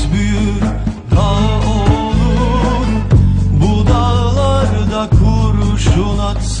Deniz büyür, Bu dağlarda kurşun atsın.